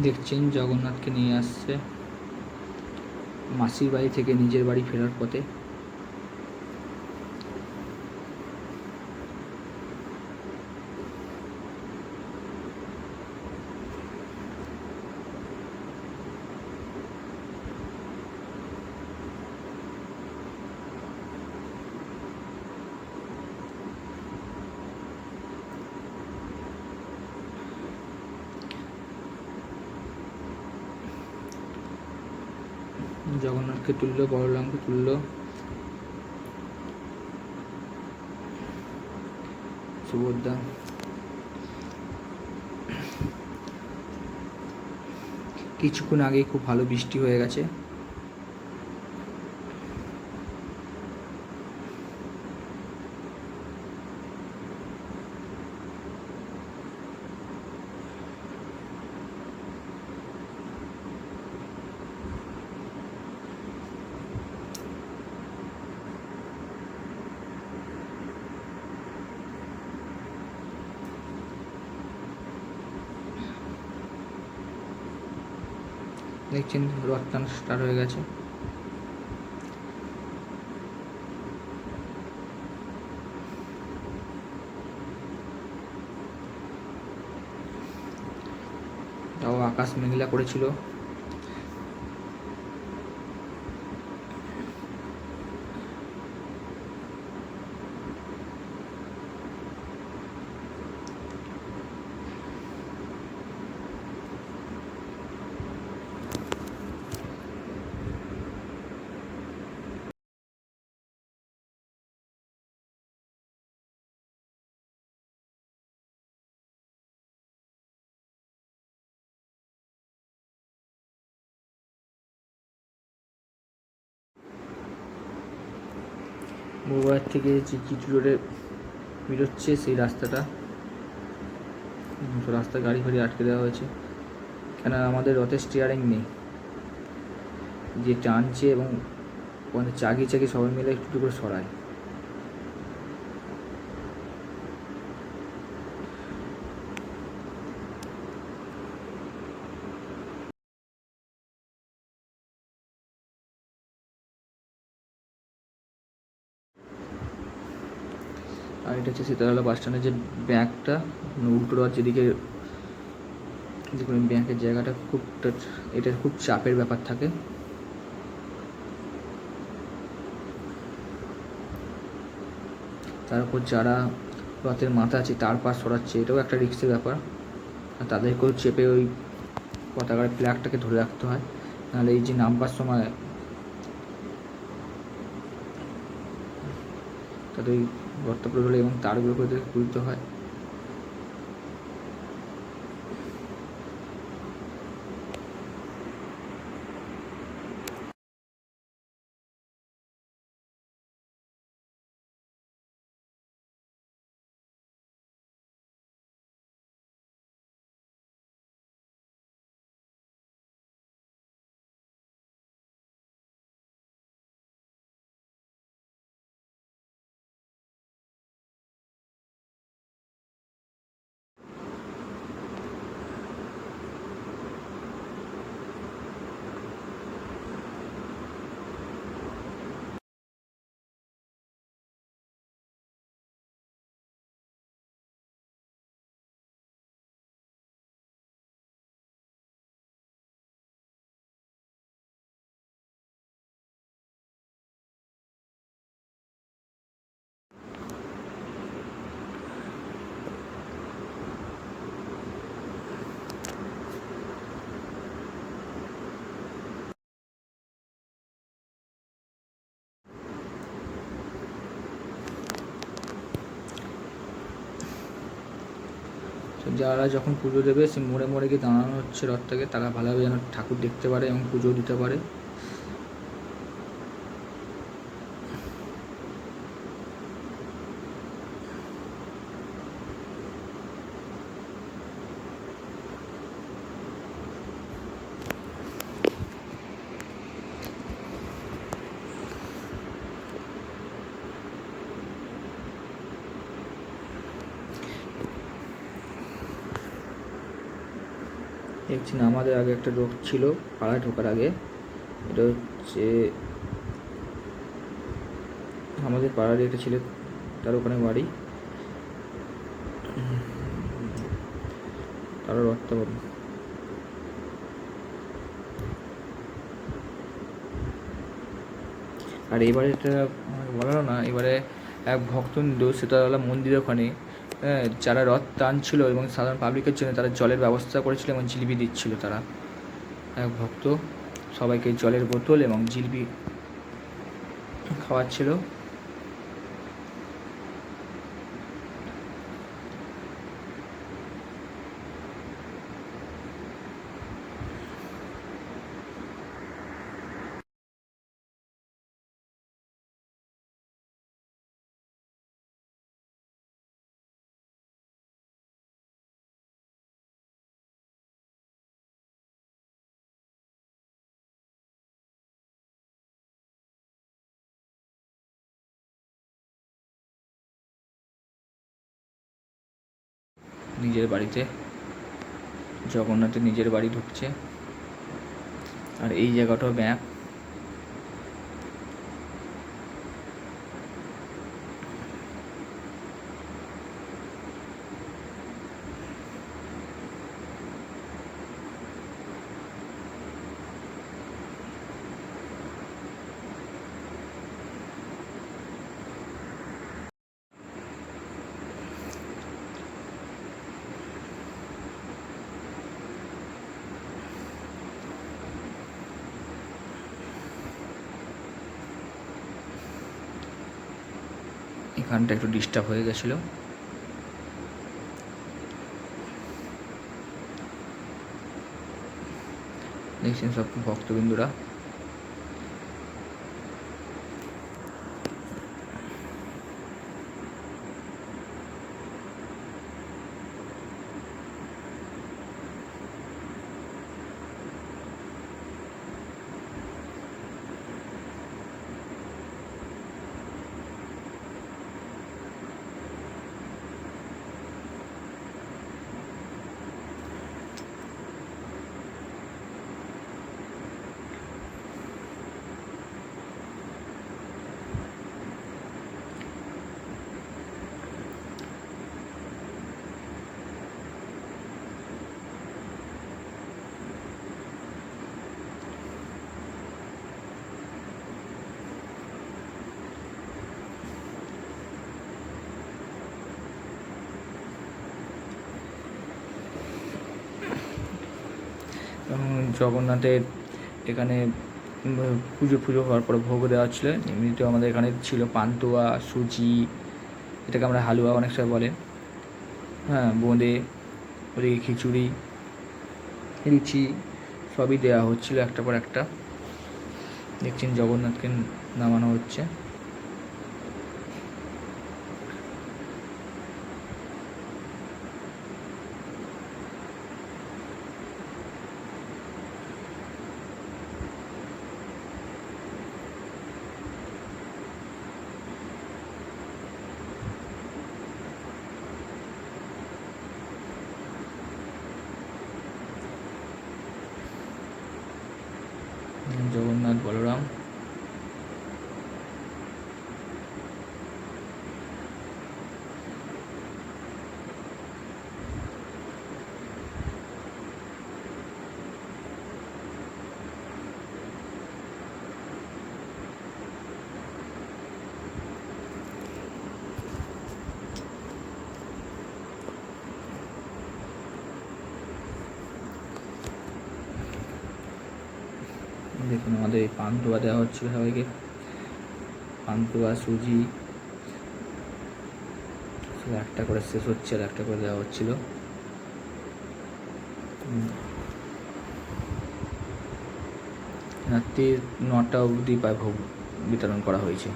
দেখছেন জগন্নাথকে নিয়ে আসছে মাসির বাড়ি থেকে নিজের বাড়ি ফেরার পথে। জগন্নাথকে তুললো বড়রামকে তুললো সুভদ্রা। কিছুক্ষণ আগেই খুব ভালো বৃষ্টি হয়ে গেছে। দেখছেন রথ টান স্টার্ট হয়ে গেছে। তাও আকাশ মেঘলা করেছিল। বগুড়ার থেকে যে কিছু রোডে বেরোচ্ছে সেই রাস্তাটা। রাস্তা গাড়ি ফাড়ি আটকে দেওয়া হয়েছে। কেন আমাদের রথের স্টিয়ারিং নেই। যে টানছে এবং চাকি চাকি সবাই মিলে একটু একটু করে সরায়। আর এটা হচ্ছে সীতারালা বাস স্ট্যান্ডের যে ব্যাংকটা উল্টো রথ যেদিকে দেখুন ব্যাংকের জায়গাটা খুব এটা খুব চাপের ব্যাপার থাকে। তারপর যারা রথের মাথা আছে, তার পাশ সরাচ্ছে, এটাও একটা রিক্সের ব্যাপার। আর তাদেরকেও চেপে ওই পতাকার ফ্ল্যাগটাকে ধরে রাখতে হয়। নাহলে এই যে নামবার সময়, তাদের গর্ত করে হলে এবং তারগুলো করে তুলতে হয়। যারা যখন পুজো দেবে সে মোড়ে মোড়ে গিয়ে দাঁড়ানো হচ্ছে রথটাকে, তারা ভালোভাবে যেন ঠাকুর দেখতে পারে এবং পুজো দিতে পারে। দেখছি না আমাদের আগে একটা রোগ ছিল, পাড়ায় ঢোকার আগে। এটা হচ্ছে আমাদের পাড়ার একটা ছিল তার ওখানে বাড়ি। তারও রক্ত আর এবারে এটা আমাকে বলালো না, এবারে এক ভক্তবৃন্দ সীতারালা মন্দির ওখানে হ্যাঁ, যারা রথ টানছিল এবং সাধারণ পাবলিকের জন্য তারা জলের ব্যবস্থা করেছিল এবং জিলিপি দিচ্ছিল তারা। এক ভক্ত সবাইকে জলের বোতল এবং জিলিপি খাওয়াচ্ছিল। নিজের বাড়িতে। জগন্নাথের নিজের বাড়ি ঢুকছে। আর এই জায়গাটাও ব্যাপ এখানটা একটু ডিস্টার্ব হয়ে গেছিল। দেখছেন সব ভক্তবিন্দুরা এবং জগন্নাথের এখানে পুজো ফুজো হওয়ার পরে ভোগ দেওয়া ছিল এমনিতেও আমাদের এখানে ছিল পান্তুয়া, সুজি, এটাকে আমরা হালুয়া অনেক সময় বলে। হ্যাঁ বোঁদে, ওদিকে খিচুড়ি লুচি সবই দেওয়া হচ্ছিল একটা পর একটা। দেখছেন জগন্নাথকে নামানো হচ্ছে। জগন্নাথ বলরাম দেখুন আমাদের এই পান্তুয়া দেওয়া হচ্ছিল সবাইকে। পান্তুয়া, সুজি একটা করে শেষ হচ্ছে আর একটা করে দেওয়া হচ্ছিল। রাত্রি নটা অবধি প্রায় ভোগ বিতরণ করা হয়েছে।